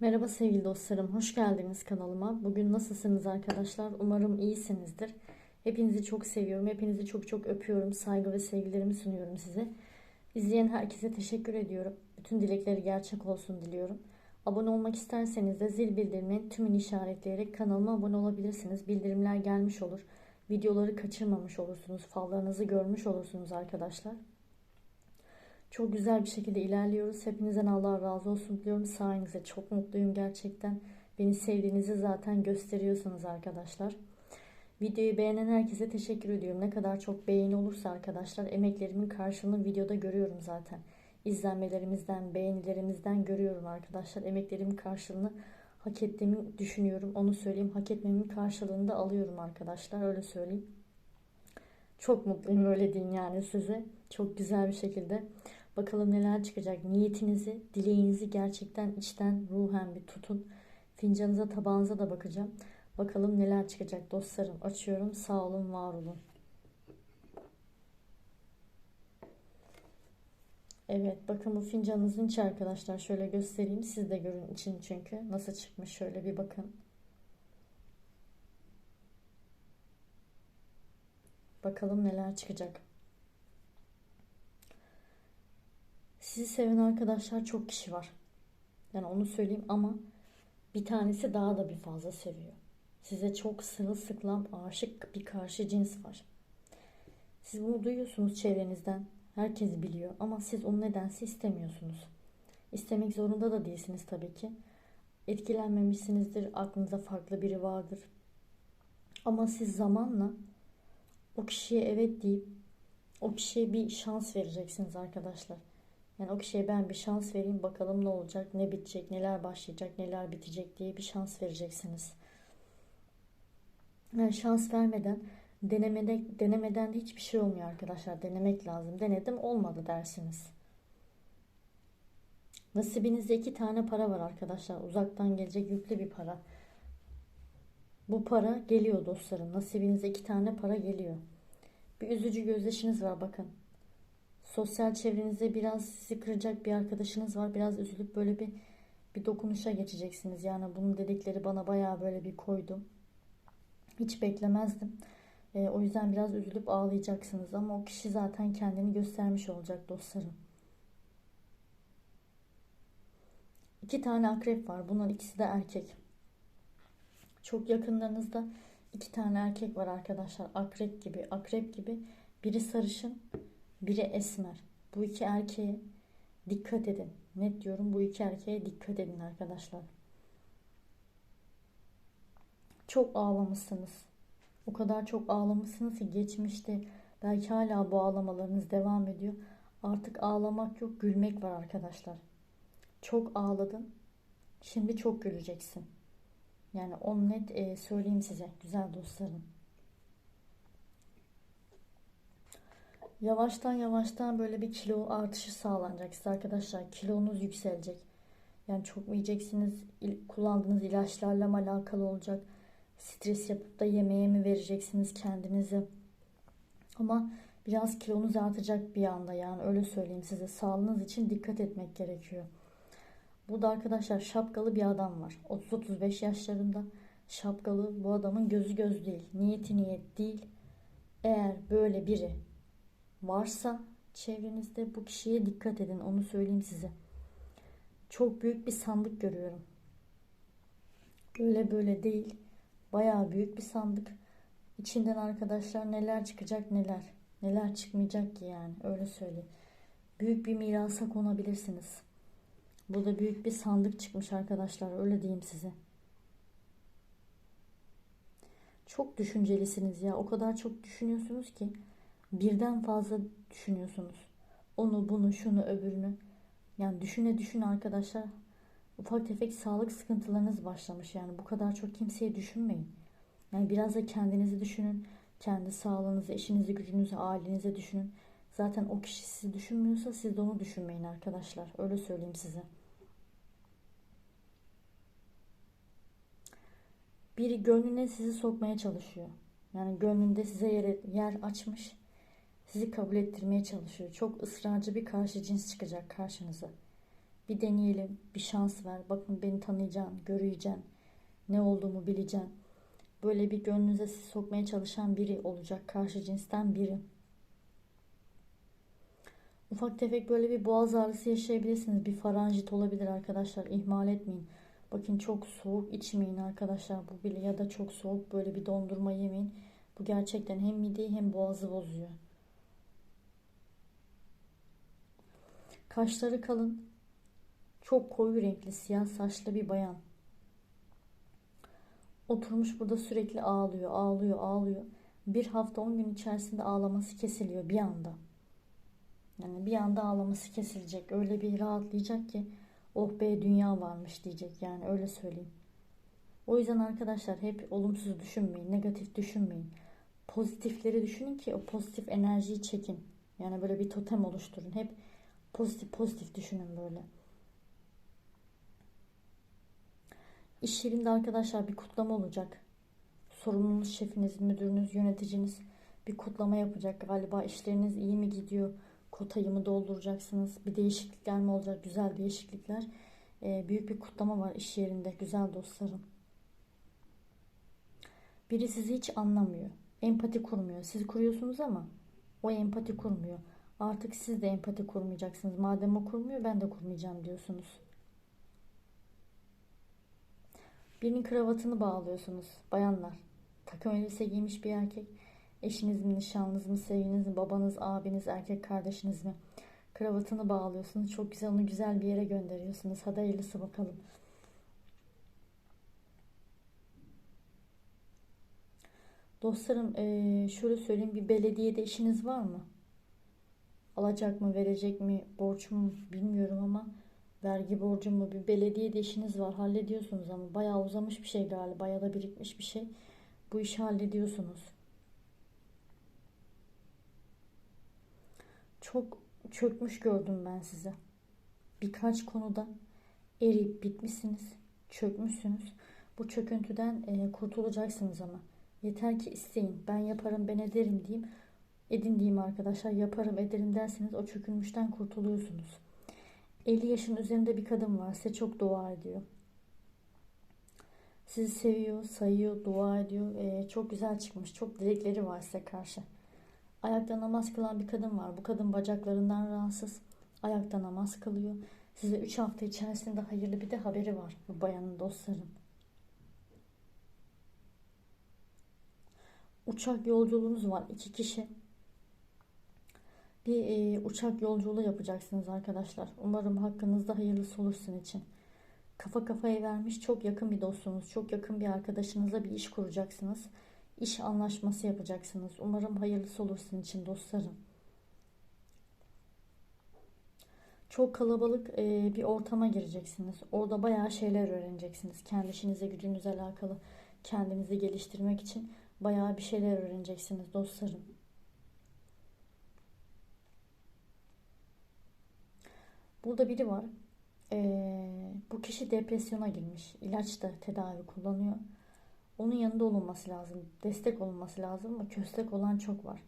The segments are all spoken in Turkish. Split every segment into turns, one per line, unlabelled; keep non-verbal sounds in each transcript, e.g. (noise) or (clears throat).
Merhaba sevgili dostlarım, hoş geldiniz kanalıma. Bugün nasılsınız arkadaşlar? Umarım iyisinizdir. Hepinizi çok seviyorum, hepinizi çok çok öpüyorum. Saygı ve sevgilerimi sunuyorum size. İzleyen herkese teşekkür ediyorum. Bütün dilekleri gerçek olsun diliyorum. Abone olmak isterseniz de zil bildirimini tümünü işaretleyerek kanalıma abone olabilirsiniz. Bildirimler gelmiş olur. Videoları kaçırmamış olursunuz. Fallarınızı görmüş olursunuz arkadaşlar. Çok güzel bir şekilde ilerliyoruz. Hepinizden Allah razı olsun diliyorum. Sayenizde çok mutluyum gerçekten. Beni sevdiğinizi zaten gösteriyorsunuz arkadaşlar. Videoyu beğenen herkese teşekkür ediyorum. Ne kadar çok beğeni olursa arkadaşlar emeklerimin karşılığını videoda görüyorum zaten. İzlenmelerimizden, beğenilerimizden görüyorum arkadaşlar. Emeklerimin karşılığını hak ettiğimi düşünüyorum. Onu söyleyeyim. Hak etmemin karşılığını da alıyorum arkadaşlar. Öyle söyleyeyim. Çok mutluyum öyle diyeyim yani size. Çok güzel bir şekilde. Bakalım neler çıkacak. Niyetinizi, dileğinizi gerçekten içten ruhen bir tutun. Fincanınıza, tabağınıza da bakacağım. Bakalım neler çıkacak dostlarım. Açıyorum. Sağ olun, var olun. Evet bakın bu fincanınızın içi arkadaşlar. Şöyle göstereyim. Siz de görün için çünkü. Nasıl çıkmış şöyle bir bakın. Bakalım neler çıkacak. Sizi seven arkadaşlar çok kişi var. Yani onu söyleyeyim ama bir tanesi daha da bir fazla seviyor. Size çok sırılsıklam aşık bir karşı cins var. Siz bunu duyuyorsunuz çevrenizden. Herkes biliyor ama siz onu nedense istemiyorsunuz. İstemek zorunda da değilsiniz tabii ki. Etkilenmemişsinizdir, aklınıza farklı biri vardır. Ama siz zamanla o kişiye evet deyip o kişiye bir şans vereceksiniz arkadaşlar. Yani o kişiye ben bir şans vereyim bakalım ne olacak, ne bitecek, neler başlayacak, neler bitecek diye bir şans vereceksiniz. Yani şans vermeden denemede, denemeden de hiçbir şey olmuyor arkadaşlar. Denemek lazım. Denedim olmadı dersiniz. Nasibinizde iki tane para var arkadaşlar. Uzaktan gelecek yüklü bir para. Bu para geliyor dostlarım. Nasibinizde iki tane para geliyor. Bir üzücü gözyaşınız var bakın. Sosyal çevrenizde biraz sizi kıracak bir arkadaşınız var. Biraz üzülüp böyle bir bir dokunuşa geçeceksiniz. Yani bunun dedikleri bana bayağı böyle bir koydu. Hiç beklemezdim. E, o yüzden biraz üzülüp ağlayacaksınız ama o kişi zaten kendini göstermiş olacak dostlarım. İki tane akrep var. Bunlar ikisi de erkek. Çok yakınlarınızda iki tane erkek var arkadaşlar. Akrep gibi, akrep gibi. Biri sarışın, biri esmer. Bu iki erkeğe dikkat edin. Net diyorum bu iki erkeğe dikkat edin arkadaşlar. Çok ağlamışsınız. O kadar çok ağlamışsınız ki geçmişte belki hala bu ağlamalarınız devam ediyor. Artık ağlamak yok, gülmek var arkadaşlar. Çok ağladın. Şimdi çok güleceksin. Yani onu net e, söyleyeyim size güzel dostlarım. Yavaştan yavaştan böyle bir kilo artışı sağlanacak size arkadaşlar. Kilonuz yükselecek. Yani çok mu yiyeceksiniz? Kullandığınız ilaçlarla mı alakalı olacak? Stres yapıp da yemeğe mi vereceksiniz kendinizi? Ama biraz kilonuz artacak bir anda yani öyle söyleyeyim size. Sağlığınız için dikkat etmek gerekiyor. Burada arkadaşlar şapkalı bir adam var. 30-35 yaşlarında şapkalı bu adamın gözü göz değil. Niyeti niyet değil. Eğer böyle biri varsa çevrenizde bu kişiye dikkat edin. Onu söyleyeyim size. Çok büyük bir sandık görüyorum. Böyle böyle değil. Bayağı büyük bir sandık. İçinden arkadaşlar neler çıkacak neler. Neler çıkmayacak ki yani öyle söyleyeyim. Büyük bir mirasa konabilirsiniz. Burada büyük bir sandık çıkmış arkadaşlar. Öyle diyeyim size. Çok düşüncelisiniz ya. O kadar çok düşünüyorsunuz ki birden fazla düşünüyorsunuz. Onu, bunu, şunu, öbürünü. Yani düşüne düşüne arkadaşlar ufak tefek sağlık sıkıntılarınız başlamış. Yani bu kadar çok kimseye düşünmeyin. Yani biraz da kendinizi düşünün. Kendi sağlığınızı, işinizi, gücünüzü, ailenize düşünün. Zaten o kişi sizi düşünmüyorsa siz de onu düşünmeyin arkadaşlar. Öyle söyleyeyim size. Biri gönlüne sizi sokmaya çalışıyor. Yani gönlünde size yer, yer açmış. Sizi kabul ettirmeye çalışıyor. Çok ısrarcı bir karşı cins çıkacak karşınıza. Bir deneyelim, bir şans ver. Bakın beni tanıyacaksın, göreceksin. Ne olduğumu bileceksin. Böyle bir gönlünüze sizi sokmaya çalışan biri olacak. Karşı cinsten biri. Ufak tefek böyle bir boğaz ağrısı yaşayabilirsiniz. Bir faranjit olabilir arkadaşlar. İhmal etmeyin. Bakın çok soğuk içmeyin arkadaşlar. Bu bile ya da çok soğuk böyle bir dondurma yemeyin. Bu gerçekten hem mideyi hem boğazı bozuyor. Kaşları kalın. Çok koyu renkli siyah saçlı bir bayan. Oturmuş burada sürekli ağlıyor, ağlıyor, ağlıyor. Bir hafta on gün içerisinde ağlaması kesiliyor bir anda. Yani bir anda ağlaması kesilecek. Öyle bir rahatlayacak ki oh be dünya varmış diyecek. Yani öyle söyleyeyim. O yüzden arkadaşlar hep olumsuz düşünmeyin, negatif düşünmeyin. Pozitifleri düşünün ki o pozitif enerjiyi çekin. Yani böyle bir totem oluşturun. Hep pozitif pozitif düşünün böyle. İş yerinde arkadaşlar bir kutlama olacak. Sorumlunuz şefiniz, müdürünüz, yöneticiniz bir kutlama yapacak. Galiba işleriniz iyi mi gidiyor? Kotayı mı dolduracaksınız? Bir değişiklikler mi olacak? Güzel değişiklikler. Ee, büyük bir kutlama var iş yerinde. Güzel dostlarım. Biri sizi hiç anlamıyor. Empati kurmuyor. Siz kuruyorsunuz ama o empati kurmuyor. Artık siz de empati kurmayacaksınız. Madem o kurmuyor ben de kurmayacağım diyorsunuz. Birinin kravatını bağlıyorsunuz bayanlar. Takım elbise giymiş bir erkek. Eşiniz mi, nişanlınız mı, sevginiz mi, babanız, abiniz, erkek kardeşiniz mi? Kravatını bağlıyorsunuz. Çok güzel onu güzel bir yere gönderiyorsunuz. Hadi hayırlısı bakalım. Dostlarım eee, şöyle söyleyeyim bir belediyede işiniz var mı? Alacak mı, verecek mi, borç mu bilmiyorum ama vergi borcu mu bir belediyede işiniz var hallediyorsunuz ama bayağı uzamış bir şey galiba ya da birikmiş bir şey. Bu işi hallediyorsunuz. Çok çökmüş gördüm ben sizi. Birkaç konuda eriyip bitmişsiniz, çökmüşsünüz. Bu çöküntüden kurtulacaksınız ama. Yeter ki isteyin. Ben yaparım, ben ederim diyeyim. Edin diyeyim arkadaşlar. Yaparım, ederim derseniz o çökülmüşten kurtuluyorsunuz. 50 yaşın üzerinde bir kadın var. Size çok dua ediyor. Sizi seviyor, sayıyor, dua ediyor. Ee, çok güzel çıkmış. Çok dilekleri var size karşı. Ayakta namaz kılan bir kadın var. Bu kadın bacaklarından rahatsız. Ayakta namaz kılıyor. Size 3 hafta içerisinde hayırlı bir de haberi var bu bayanın dostlarım. Uçak yolculuğunuz var. iki kişi. Bir e, uçak yolculuğu yapacaksınız arkadaşlar. Umarım hakkınızda hayırlısı olur sizin için. Kafa kafaya vermiş çok yakın bir dostunuz, çok yakın bir arkadaşınızla bir iş kuracaksınız. İş anlaşması yapacaksınız. Umarım hayırlısı olur sizin için dostlarım. Çok kalabalık e, bir ortama gireceksiniz. Orada bayağı şeyler öğreneceksiniz. Kendi işinize, alakalı kendinizi geliştirmek için bayağı bir şeyler öğreneceksiniz dostlarım. Burada biri var. Ee, bu kişi depresyona girmiş. İlaç da tedavi kullanıyor. Onun yanında olunması lazım. Destek olunması lazım ama köstek olan çok var.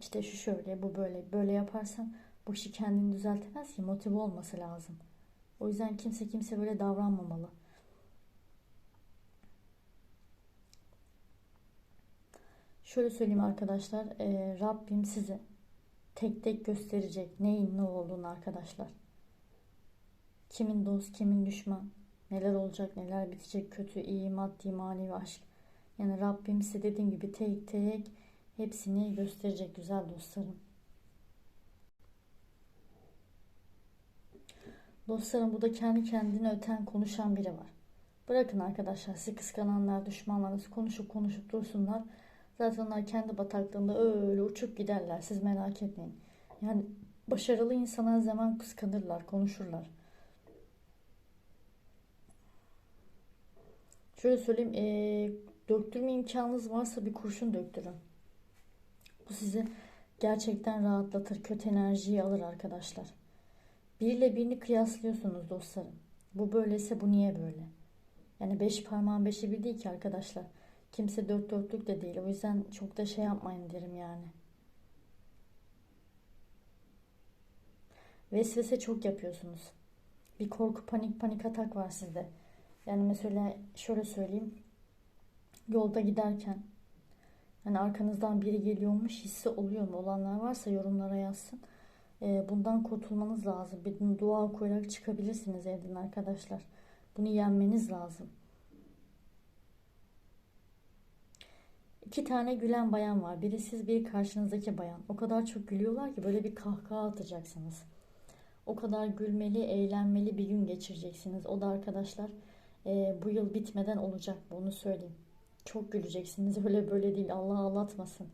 İşte şu şöyle, bu böyle. Böyle yaparsan bu kişi kendini düzeltemez ki motive olması lazım. O yüzden kimse kimse böyle davranmamalı. Şöyle söyleyeyim arkadaşlar. E, Rabbim size tek tek gösterecek neyin ne olduğunu arkadaşlar. Kimin dost, kimin düşman, neler olacak, neler bitecek, kötü, iyi, maddi, manevi aşk. Yani Rabbim size dediğim gibi tek tek hepsini gösterecek güzel dostlarım. Dostlarım burada kendi kendine öten konuşan biri var. Bırakın arkadaşlar sizi kıskananlar, düşmanlarınız konuşup konuşup dursunlar. Zaten onlar kendi bataklığında öyle uçup giderler. Siz merak etmeyin. Yani başarılı insana zaman kıskanırlar, konuşurlar. Şöyle söyleyeyim, e, döktürme imkanınız varsa bir kurşun döktürün. Bu sizi gerçekten rahatlatır, kötü enerjiyi alır arkadaşlar. Biriyle birini kıyaslıyorsunuz dostlarım. Bu böyleyse bu niye böyle? Yani beş parmağın beşi bir değil ki arkadaşlar. Kimse dört dörtlük de değil. O yüzden çok da şey yapmayın derim yani. Vesvese çok yapıyorsunuz. Bir korku, panik, panik atak var sizde. Yani mesela şöyle söyleyeyim. Yolda giderken hani arkanızdan biri geliyormuş hissi oluyor mu? Olanlar varsa yorumlara yazsın. Ee, bundan kurtulmanız lazım. Bir dua okuyarak çıkabilirsiniz evden arkadaşlar. Bunu yenmeniz lazım. İki tane gülen bayan var. Biri siz, biri karşınızdaki bayan. O kadar çok gülüyorlar ki böyle bir kahkaha atacaksınız. O kadar gülmeli, eğlenmeli bir gün geçireceksiniz. O da arkadaşlar e, bu yıl bitmeden olacak. Bunu söyleyeyim. Çok güleceksiniz. (laughs) Öyle böyle değil. Allah ağlatmasın.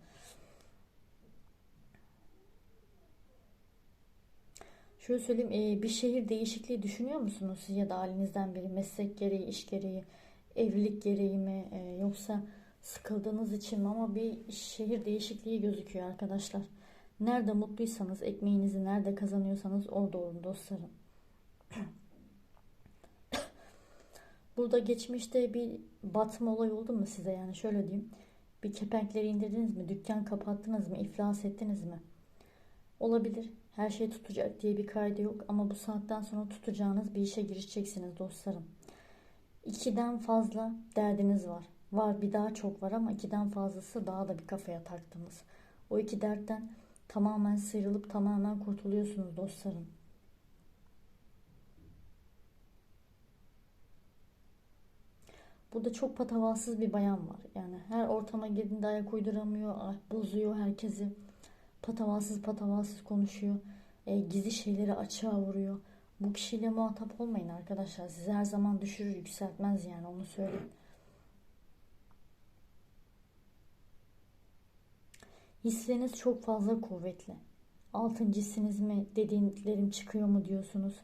Şöyle söyleyeyim. E, bir şehir değişikliği düşünüyor musunuz siz ya da halinizden biri? Meslek gereği, iş gereği, evlilik gereği mi? E, yoksa sıkıldığınız için mi? Ama bir şehir değişikliği gözüküyor arkadaşlar. Nerede mutluysanız, ekmeğinizi nerede kazanıyorsanız orada olun dostlarım. Burada geçmişte bir batma olay oldu mu size yani şöyle diyeyim. Bir kepenkleri indirdiniz mi? Dükkan kapattınız mı? iflas ettiniz mi? Olabilir. Her şey tutacak diye bir kaydı yok ama bu saatten sonra tutacağınız bir işe girişeceksiniz dostlarım. İkiden fazla derdiniz var. Var bir daha çok var ama ikiden fazlası daha da bir kafaya taktınız. O iki dertten tamamen sıyrılıp tamamen kurtuluyorsunuz dostlarım. Burada çok patavatsız bir bayan var. Yani her ortama girdiğinde ayak uyduramıyor, bozuyor herkesi. Patavatsız patavatsız konuşuyor. E, gizli şeyleri açığa vuruyor. Bu kişiyle muhatap olmayın arkadaşlar. Sizi her zaman düşürür, yükseltmez yani onu söyleyeyim. Hisleriniz çok fazla kuvvetli. Altıncı hissiniz mi dediğim çıkıyor mu diyorsunuz.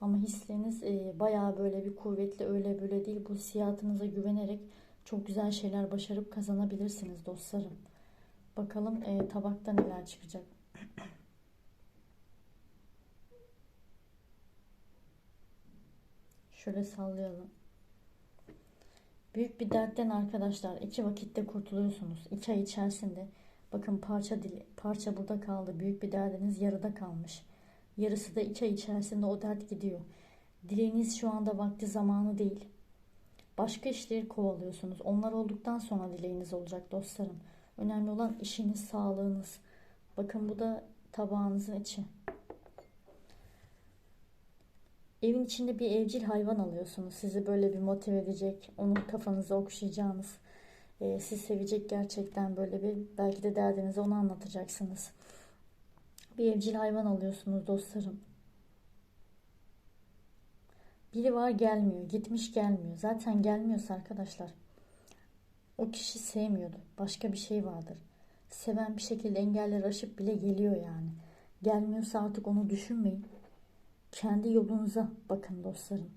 Ama hisleriniz e, bayağı böyle bir kuvvetli öyle böyle değil. Bu hissiyatınıza güvenerek çok güzel şeyler başarıp kazanabilirsiniz dostlarım. Bakalım e, tabakta neler çıkacak. Şöyle sallayalım. Büyük bir dertten arkadaşlar iki vakitte kurtuluyorsunuz. İki ay içerisinde bakın parça dili, parça burada kaldı. Büyük bir derdiniz yarıda kalmış. Yarısı da iki ay içerisinde o dert gidiyor. Dileğiniz şu anda vakti zamanı değil. Başka işleri kovalıyorsunuz. Onlar olduktan sonra dileğiniz olacak dostlarım. Önemli olan işiniz, sağlığınız. Bakın bu da tabağınızın içi. Evin içinde bir evcil hayvan alıyorsunuz. Sizi böyle bir motive edecek, onu kafanıza okşayacağınız, e, siz sevecek gerçekten böyle bir belki de derdinizi ona anlatacaksınız. Bir evcil hayvan alıyorsunuz dostlarım. Biri var gelmiyor, gitmiş gelmiyor. Zaten gelmiyorsa arkadaşlar o kişi sevmiyordu. Başka bir şey vardır. Seven bir şekilde engeller aşıp bile geliyor yani. Gelmiyorsa artık onu düşünmeyin. Kendi yolunuza bakın dostlarım.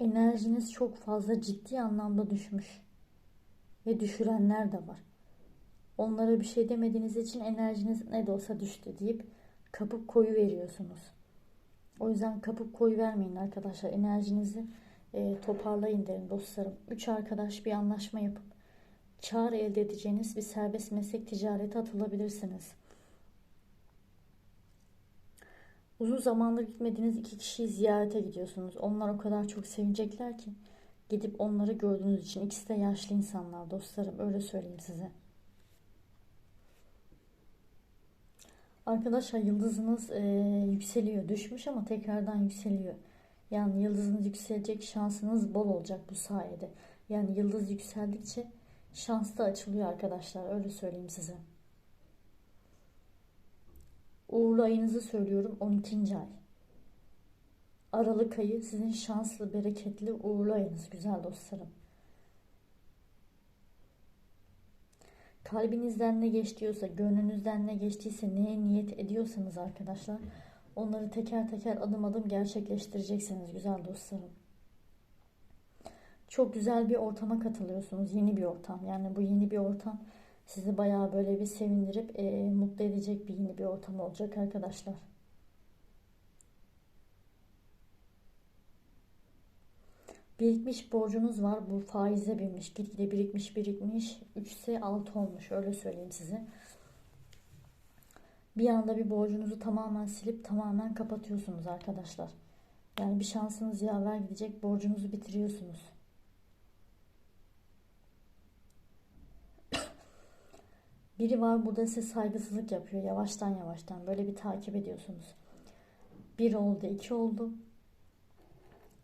Enerjiniz çok fazla ciddi anlamda düşmüş. Ve düşürenler de var. Onlara bir şey demediğiniz için enerjiniz ne de olsa düştü deyip kapıp koyu veriyorsunuz. O yüzden kapıp koyu vermeyin arkadaşlar. Enerjinizi e, toparlayın derim dostlarım. Üç arkadaş bir anlaşma yapıp kar elde edeceğiniz bir serbest meslek ticareti atılabilirsiniz. Uzun zamandır gitmediğiniz iki kişiyi ziyarete gidiyorsunuz. Onlar o kadar çok sevinecekler ki gidip onları gördüğünüz için. ikisi de yaşlı insanlar dostlarım öyle söyleyeyim size. Arkadaşlar yıldızınız e, yükseliyor. Düşmüş ama tekrardan yükseliyor. Yani yıldızınız yükselecek şansınız bol olacak bu sayede. Yani yıldız yükseldikçe şans da açılıyor arkadaşlar. Öyle söyleyeyim size. Uğurlu ayınızı söylüyorum 12. ay. Aralık ayı sizin şanslı, bereketli, uğurlu ayınız güzel dostlarım. Kalbinizden ne geçtiyorsa, gönlünüzden ne geçtiyse, neye niyet ediyorsanız arkadaşlar onları teker teker adım adım gerçekleştireceksiniz güzel dostlarım. Çok güzel bir ortama katılıyorsunuz. Yeni bir ortam. Yani bu yeni bir ortam sizi bayağı böyle bir sevindirip e, mutlu edecek bir yeni bir ortam olacak arkadaşlar. Birikmiş borcunuz var. Bu faize binmiş. Gitgide birikmiş birikmiş. 3 ise 6 olmuş. Öyle söyleyeyim size. bir anda bir borcunuzu tamamen silip tamamen kapatıyorsunuz arkadaşlar. Yani bir şansınız yaver gidecek borcunuzu bitiriyorsunuz. (coughs) Biri var burada size saygısızlık yapıyor yavaştan yavaştan böyle bir takip ediyorsunuz. Bir oldu iki oldu.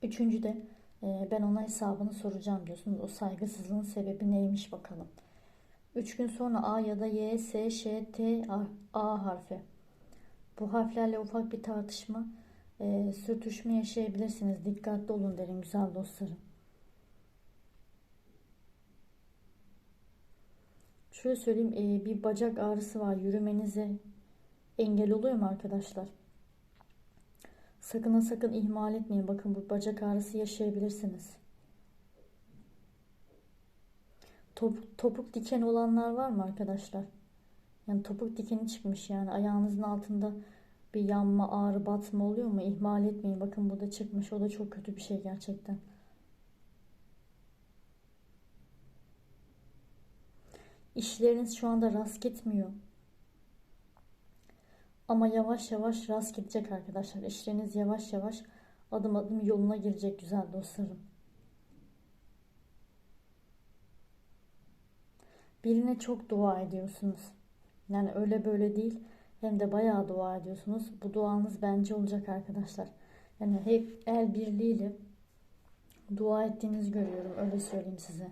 Üçüncü de ben ona hesabını soracağım diyorsunuz. O saygısızlığın sebebi neymiş bakalım. Üç gün sonra A ya da Y, S, Ş, T, A harfi. Bu harflerle ufak bir tartışma, e, sürtüşme yaşayabilirsiniz. Dikkatli olun derim güzel dostlarım. Şöyle söyleyeyim e, bir bacak ağrısı var yürümenize engel oluyor mu arkadaşlar? Sakın ha sakın ihmal etmeyin. Bakın bu bacak ağrısı yaşayabilirsiniz. Topuk, topuk diken olanlar var mı arkadaşlar? Yani topuk dikeni çıkmış yani ayağınızın altında bir yanma, ağrı, batma oluyor mu? İhmal etmeyin. Bakın burada çıkmış. O da çok kötü bir şey gerçekten. İşleriniz şu anda rast gitmiyor. Ama yavaş yavaş rast gidecek arkadaşlar. İşleriniz yavaş yavaş adım adım yoluna girecek güzel dostlarım. Birine çok dua ediyorsunuz. Yani öyle böyle değil. Hem de bayağı dua ediyorsunuz. Bu duanız bence olacak arkadaşlar. Yani hep el birliğiyle dua ettiğinizi görüyorum. Öyle söyleyeyim size.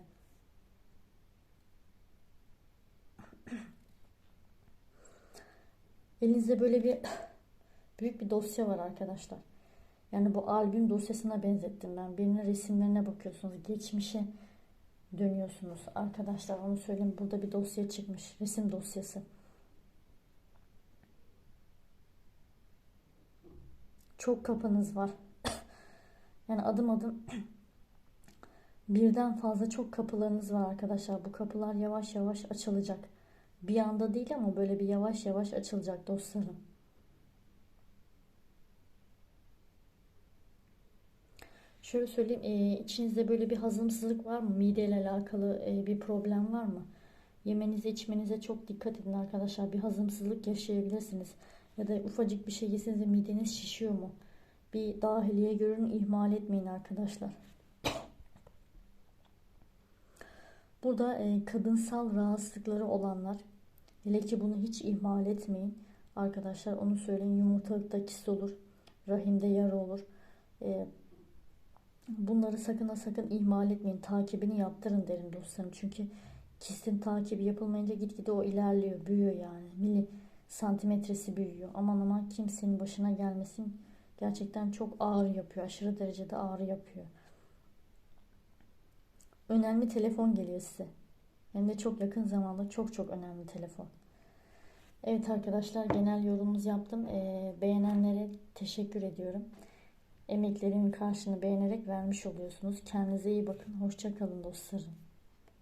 Elinizde böyle bir (laughs) büyük bir dosya var arkadaşlar. Yani bu albüm dosyasına benzettim ben. Birinin resimlerine bakıyorsunuz. Geçmişe dönüyorsunuz. Arkadaşlar onu söyleyeyim. Burada bir dosya çıkmış. Resim dosyası. Çok kapınız var. (laughs) yani adım adım (clears throat) birden fazla çok kapılarınız var arkadaşlar. Bu kapılar yavaş yavaş açılacak. Bir anda değil ama böyle bir yavaş yavaş açılacak dostlarım. Şöyle söyleyeyim, e, içinizde böyle bir hazımsızlık var mı? Mideyle alakalı e, bir problem var mı? Yemenize içmenize çok dikkat edin arkadaşlar. Bir hazımsızlık yaşayabilirsiniz. Ya da ufacık bir şey yeseniz de mideniz şişiyor mu? Bir dahiliye görün ihmal etmeyin arkadaşlar. Burada e, kadınsal rahatsızlıkları olanlar hele ki bunu hiç ihmal etmeyin. Arkadaşlar onu söyleyin yumurtalıkta kist olur. Rahimde yara olur. E, bunları sakın ha sakın ihmal etmeyin. Takibini yaptırın derim dostlarım. Çünkü kistin takibi yapılmayınca gitgide o ilerliyor. Büyüyor yani. Mili santimetresi büyüyor. Aman aman kimsenin başına gelmesin. Gerçekten çok ağrı yapıyor. Aşırı derecede ağrı yapıyor önemli telefon geliyor size. Hem de çok yakın zamanda çok çok önemli telefon. Evet arkadaşlar genel yorumumuz yaptım. Ee, beğenenlere teşekkür ediyorum. Emeklerimin karşını beğenerek vermiş oluyorsunuz. Kendinize iyi bakın. Hoşçakalın dostlarım.